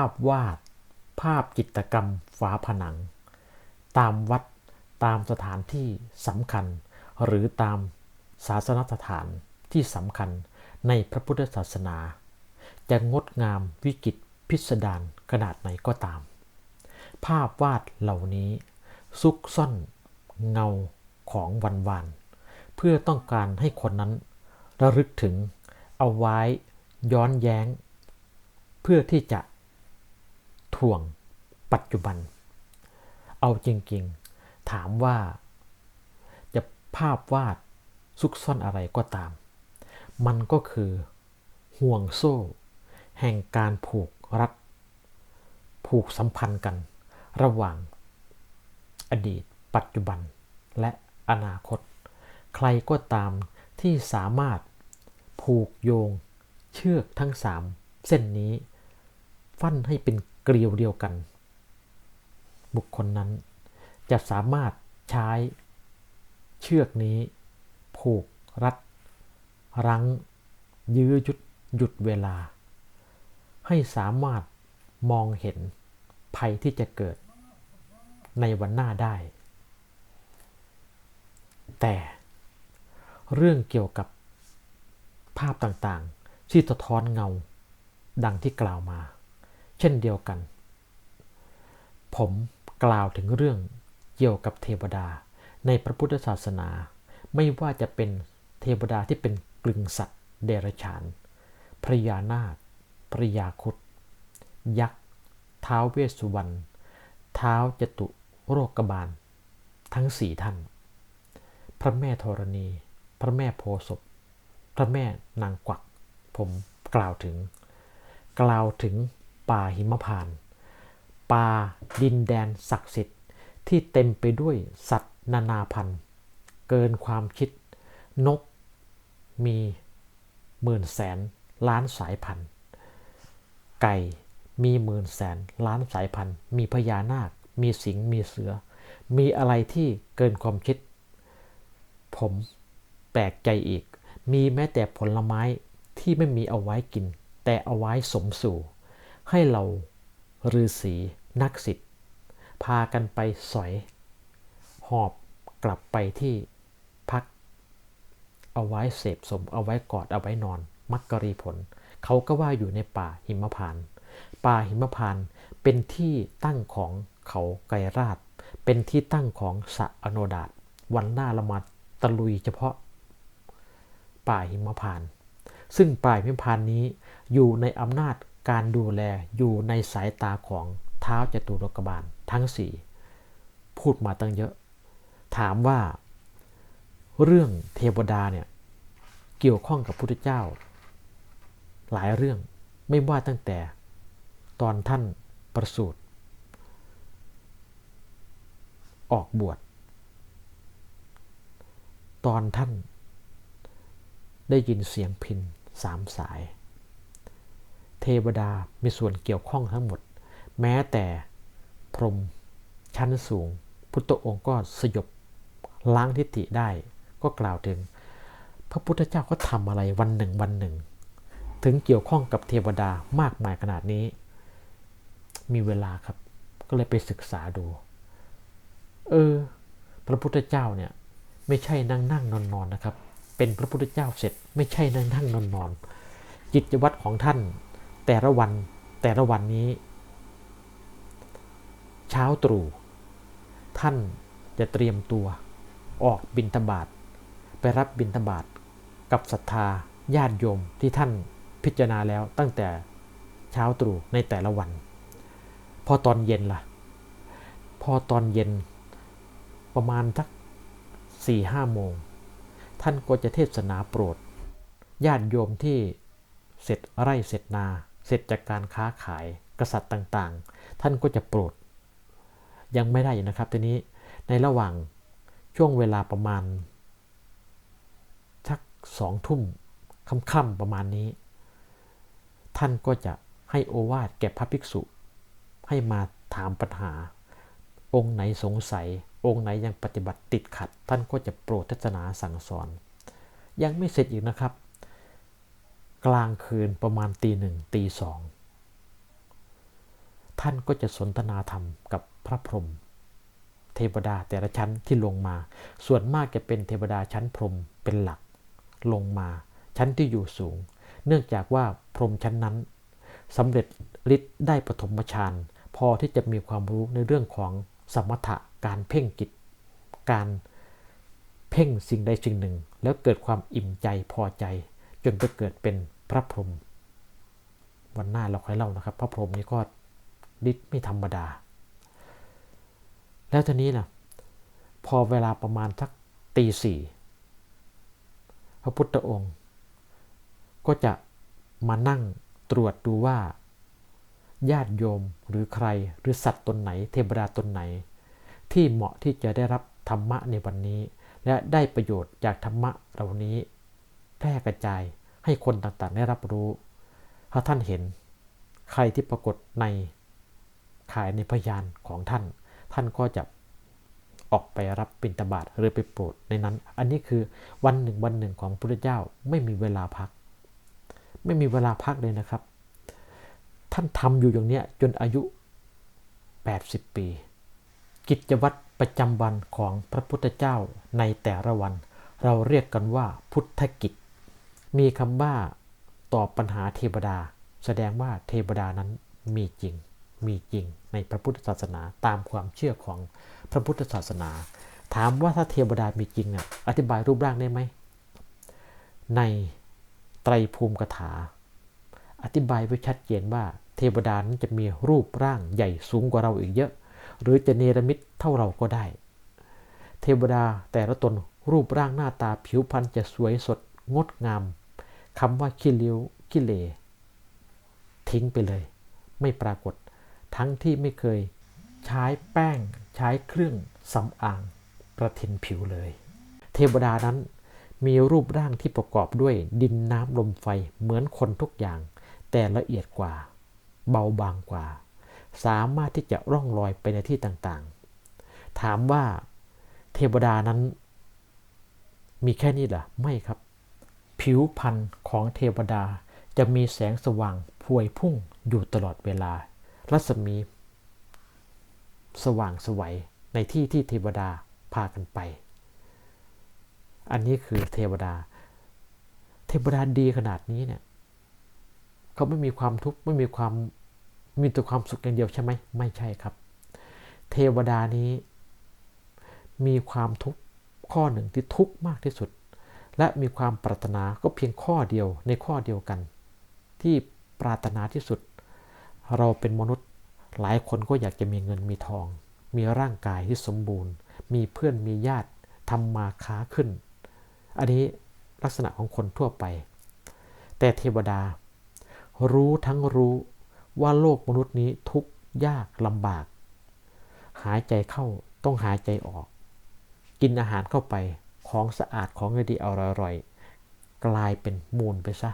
าพวาด ภาพจิตกรรมฝาผนัง ตามวัดตามสถานที่สำคัญ หรือตามศาสนสถานที่สำคัญในพระพุทธศาสนา จะงดงามวิจิตพิสดารขนาดไหนก็ตาม ภาพวาดเหล่านี้ซุกซ่อนเงาของวันวานเพื่อต้องการให้คนนั้น ระลึกถึงเอาไว้ย้อนแย้ง เพื่อที่จะ ถ่วงปัจจุบัน เอาจริงๆ ถามว่า จะภาพวาดซุกซ่อนอะไรก็ตาม มันก็คือห่วงโซ่ แห่งการผูกรัดผูกสัมพันธ์กัน ระหว่าง อดีต ปัจจุบัน และอนาคต ใครก็ตามที่สามารถผูกโยงเชือกทั้งสามเส้นนี้ ฟันให้เป็น เกลียวเดียวกัน บุคคลนั้นจะสามารถใช้เชือกนี้ ผูกรัด รั้ง ยื้อยุดหยุดเวลา ให้สามารถมองเห็นภัยที่จะเกิดในวันหน้าได้ แต่เรื่องเกี่ยวกับภาพต่างๆ ที่สะท้อนเงาดังที่กล่าวมา เช่นเดียวกัน ผมกล่าวถึงเรื่องเกี่ยวกับเทวดาในพระพุทธศาสนา ไม่ว่าจะเป็นเทวดาที่เป็นกลึงสัตว์ เดรัจฉาน พระยานาค พระยาคุดยักษ์ ท้าวเวสสุวรรณ ท้าวจตุโรคบาล ทั้งสี่ท่าน พระแม่ธรณี พระแม่โพศพ พระแม่นางกวัก ผมกล่าวถึง กล่าวถึง ป่าหิมพานต์ป่าดินแดนศักดิ์สิทธิ์ ที่เต็มไปด้วยสัตว์นานาพันธุ์ เกินความคิด นกมีหมื่นแสนล้านสายพันธุ์ ไก่มีหมื่นแสนล้านสายพันธุ์ มีพญานาค มีสิงห์มีเสือ มีอะไรที่เกินความคิด ผมแปลกใจอีก มีแม้แต่ผลไม้ที่ไม่มีเอาไว้กิน แต่เอาไว้สมสู่ ให้เราฤาษีนักสิทธิ์พากันไปสอย หอบกลับไปที่พัก เอาไว้เสพสม เอาไว้กอดเอาไว้นอน มักกรีผล เขาก็ว่าอยู่ในป่าหิมพานต์ป่าหิมพานต์เป็นที่ตั้งของเขาไกรราช เป็นที่ตั้งของสะอโนดาตวันหน้าเรามาตะลุยเฉพาะ ป่าหิมพานต์ซึ่งป่าหิมพานต์นี้อยู่ในอำนาจ การดูแลอยู่ในสายตาของเท้าจตุรกบาลทั้งสี่พูดมาตั้งเยอะ ถามว่า เรื่องเทวดาเนี่ยเกี่ยวข้องกับพุทธเจ้า หลายเรื่องไม่ว่าตั้งแต่ตอนท่านประสูติออกบวชตอนท่านได้ยินเสียงพินสามสาย เทวดามีส่วนเกี่ยวข้องทั้งหมด แม้แต่พรหมชั้นสูง พุทธองค์ก็สยบล้างทิฏฐิได้ ก็กล่าวถึง พระพุทธเจ้าก็ทำอะไรวันหนึ่งวันหนึ่ง ถึงเกี่ยวข้องกับเทวดามากมายขนาดนี้ มีเวลาครับ ก็เลยไปศึกษาดู เออ พระพุทธเจ้าเนี่ยไม่ใช่นั่งนั่งนอนนอนนะครับ เป็นพระพุทธเจ้าเสร็จไม่ใช่นั่งนั่งนอนนอนจิตวัตรของท่าน แต่ละวันแต่ละวันนี้ เช้าตรู่ท่านจะเตรียมตัว ออกบินตบาทไปรับบินตบาทกับศรัทธาญาติโยมที่ท่านพิจารณาแล้วตั้งแต่เช้าตรู่ในแต่ละวัน พอตอนเย็นล่ะ พอตอนเย็นประมาณสักสี่ห้าโมง ท่านก็จะเทศนาโปรด ญาติโยมที่เสร็จไร่เสร็จนา เสร็จจากการค้าขายกษัตริย์ต่างๆ ท่านก็จะโปรด ยังไม่ได้นะครับทีนี้ในระหว่างช่วงเวลาประมาณสักสองทุ่มค่ำๆประมาณนี้ ท่านก็จะให้โอวาทแก่พระภิกษุ ให้มาถามปัญหา องค์ไหนสงสัย องค์ไหนยังปฏิบัติติดขัด ท่านก็จะโปรดทัศนาสั่งสอน ยังไม่เสร็จอีกนะครับ กลางคืนประมาณตีหนึ่งตีสอง ท่านก็จะสนทนาธรรมกับพระพรหมเทวดาแต่ละชั้นที่ลงมา ส่วนมากจะเป็นเทวดาชั้นพรหมเป็นหลัก ลงมา ชั้นที่อยู่สูง เนื่องจากว่าพรหมชั้นนั้นสำเร็จฤทธิ์ได้ปฐมฌานพอที่จะมีความรู้ในเรื่องของสมถะการเพ่งจิตการเพ่งสิ่งใดสิ่งหนึ่ง แล้วเกิดความอิ่มใจพอใจ จนไปเกิดเป็นพระพรหมวันหน้าเราค่อยเล่านะครับ พระพรหมนี่ก็ฤทธิ์ไม่ธรรมดา แล้วทีนี้นะพอเวลาประมาณสักตีสี่พระพุทธองค์ ก็จะมานั่งตรวจดูว่า ญาติโยมหรือใครหรือสัตว์ตนไหน เทวดาตนไหน ที่เหมาะที่จะได้รับธรรมะในวันนี้ และได้ประโยชน์จากธรรมะเหล่านี้ แพร่กระจายให้คนต่างๆ ได้รับรู้ ถ้าท่านเห็นใครที่ปรากฏในขายในพยานของท่าน ท่านก็จะออกไปรับบิณฑบาตหรือไปโปรดในนั้น อันนี้คือวันหนึ่งวันหนึ่งของพระพุทธเจ้าไม่มีเวลาพัก ไม่มีเวลาพักเลยนะครับ ท่านทำอยู่อย่างเนี้ยจนอายุ 80 ปี กิจวัตรประจำวันของพระพุทธเจ้าในแต่ละวัน เราเรียกกันว่าพุทธกิจ มีคำว่าตอบปัญหาเทวดา แสดงว่าเทวดานั้นมีจริง มีจริงในพระพุทธศาสนาตามความเชื่อของพระพุทธศาสนา ถามว่าถ้าเทวดามีจริงอะอธิบายรูปร่างได้ไหม ในไตรภูมิกถา อธิบายไว้ชัดเจนว่า เทวดานั้นจะมีรูปร่างใหญ่สูงกว่าเราอีกเยอะ หรือจะเนรมิตเท่าเราก็ได้ เทวดาแต่ละตนรูปร่างหน้าตาผิวพรรณจะสวยสดงดงาม คำว่าขี้เลี้ยวขี้เลทิ้งไปเลย ไม่ปรากฏ ทั้งที่ไม่เคยใช้แป้งใช้เครื่องสำอางประทินผิวเลย เทวดานั้นมีรูปร่างที่ประกอบด้วยดินน้ำลมไฟเหมือนคนทุกอย่าง แต่ละเอียดกว่า เบาบางกว่า สามารถที่จะร่องรอยไปในที่ต่างๆ ถามว่าเทวดานั้นมีแค่นี้เหรอไม่ครับ ผิวพรรณของเทวดาจะมีแสงสว่างพวยพุ่งอยู่ตลอดเวลา รัศมี สว่างสวัยในที่ที่เทวดาพากันไป อันนี้คือเทวดา เทวดาดีขนาดนี้เนี่ยเขาไม่มีความทุกข์ไม่มีความมีแต่ความสุขอย่างเดียวใช่ไหมไม่ใช่ครับ เทวดานี้มีความทุกข์ข้อหนึ่งที่ทุกข์มากที่สุด และมีความปรารถนาก็เพียงข้อเดียวในข้อเดียวกัน ที่ปรารถนาที่สุด เราเป็นมนุษย์หลายคนก็อยากจะมีเงินมีทอง มีร่างกายที่สมบูรณ์ มีเพื่อนมีญาติทำมาค้าขึ้น อันนี้ลักษณะของคนทั่วไป แต่เทวดา รู้ทั้งรู้ว่าโลกมนุษย์นี้ทุกข์ยากลำบาก หายใจเข้าต้องหายใจออก กินอาหารเข้าไป ของสะอาดของดีอร่อยๆกลายเป็นมูลไปซะ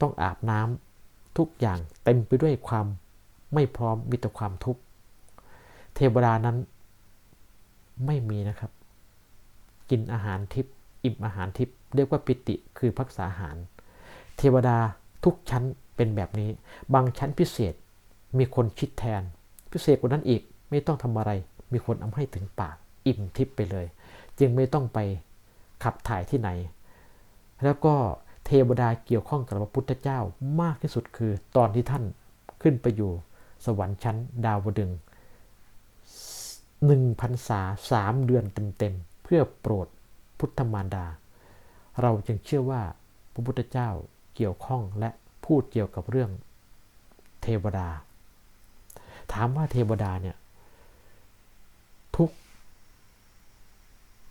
ต้องอาบน้ำทุกอย่างเต็มไปด้วยความไม่พร้อมมีแต่ความทุกข์เทวดานั้นไม่มีนะครับ กินอาหารทิพย์อิ่มอาหารทิพย์เรียกว่าปิติคือพักษาอาหาร เทวดาทุกชั้นเป็นแบบนี้ บางชั้นพิเศษมีคนคิดแทน พิเศษกว่านั้นอีกไม่ต้องทำอะไร มีคนเอาให้ถึงปาก อิ่มทิพย์ไปเลย จึงไม่ต้องไปขับถ่ายที่ไหน แล้วก็เทวดาเกี่ยวข้องกับพระพุทธเจ้ามากที่สุดคือตอนที่ท่านขึ้นไปอยู่สวรรค์ชั้นดาวดึงหนึ่งพันษาสามเดือนเต็มๆเพื่อโปรดพุทธมารดา เราจึงเชื่อว่าพระพุทธเจ้าเกี่ยวข้องและพูดเกี่ยวกับเรื่องเทวดา ถามว่าเทวดาเนี่ย ทุก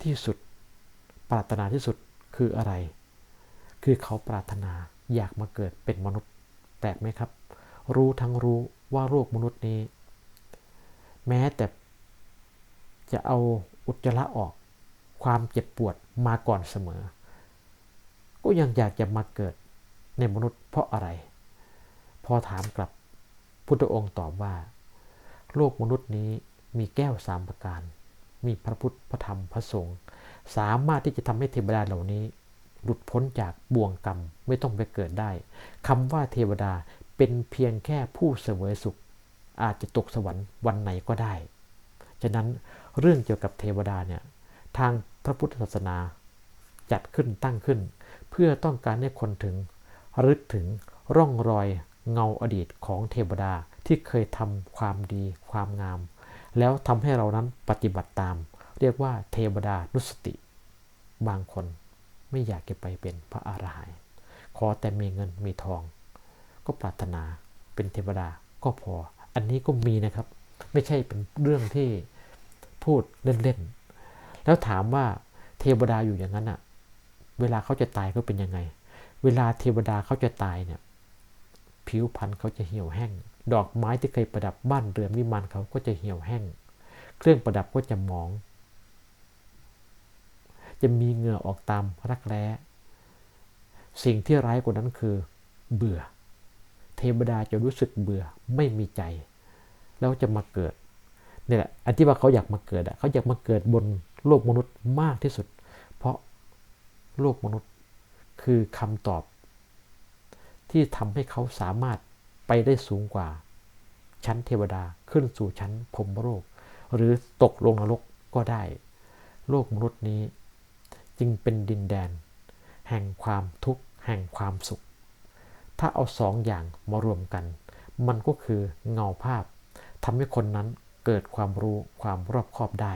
ที่สุด ปรารถนาที่สุดคืออะไร คือเขาปรารถนาอยากมาเกิดเป็นมนุษย์ แปลกไหมครับ รู้ทั้งรู้ว่าโลกมนุษย์นี้ แม้แต่จะเอาอุจจาระออก ความเจ็บปวดมาก่อนเสมอ ก็ยังอยากจะมาเกิดในมนุษย์เพราะอะไร พอถามกลับพุทธองค์ตอบว่า โลกมนุษย์นี้มีแก้วสามประการ มีพระพุทธพระธรรมพระสงฆ์สามารถที่จะทำให้เทวดาเหล่านี้ หลุดพ้นจากบ่วงกรรมไม่ต้องไปเกิดได้คำว่าเทวดาเป็นเพียงแค่ผู้เสวยสุข อาจจะตกสวรรค์วันไหนก็ได้ ฉะนั้นเรื่องเกี่ยวกับเทวดาเนี่ยทางพระพุทธศาสนาจัดขึ้นตั้งขึ้น เพื่อต้องการให้คนถึงรึกถึงร่องรอยเงาอดีตของเทวดาที่เคยทำความดีความงาม แล้วทำให้เรานั้นปฏิบัติตาม เรียกว่าเทวดานุสติ บางคนไม่อยากจะไปเป็นพระอรหันต์ขอแต่มีเงินมีทอง ก็ปรารถนาเป็นเทวดาก็พอ อันนี้ก็มีนะครับ ไม่ใช่เป็นเรื่องที่พูดเล่นๆ แล้วถามว่าเทวดาอยู่อย่างนั้นอะเวลาเขาจะตายเขาเป็นยังไง เวลาเทวดาเขาจะตายเนี่ย ผิวพรรณเขาจะเหี่ยวแห้ง ดอกไม้ที่เคยประดับบ้านเรือนวิมานเขาก็จะเหี่ยวแห้ง เครื่องประดับก็จะหมอง จะมีเหงื่อออกตามรักแร้สิ่งที่ร้ายกว่านั้นคือ เบื่อ เทวดาจะรู้สึกเบื่อไม่มีใจ แล้วจะมาเกิดนี่แหละอันที่ว่าเขาอยากมาเกิดอะเขาอยากมาเกิดบนโลกมนุษย์มากที่สุด เพราะโลกมนุษย์คือคำตอบ ที่ทำให้เขาสามารถ ไปได้สูงกว่า ชั้นเทวดาขึ้นสู่ชั้นพรมโลก หรือตกลงนรกก็ได้ โลกมนุษย์นี้ จึงเป็นดินแดน แห่งความทุกข์แห่งความสุข ถ้าเอาสองอย่างมารวมกัน มันก็คือเงาภาพทำให้คนนั้นเกิดความรู้ความรอบคอบได้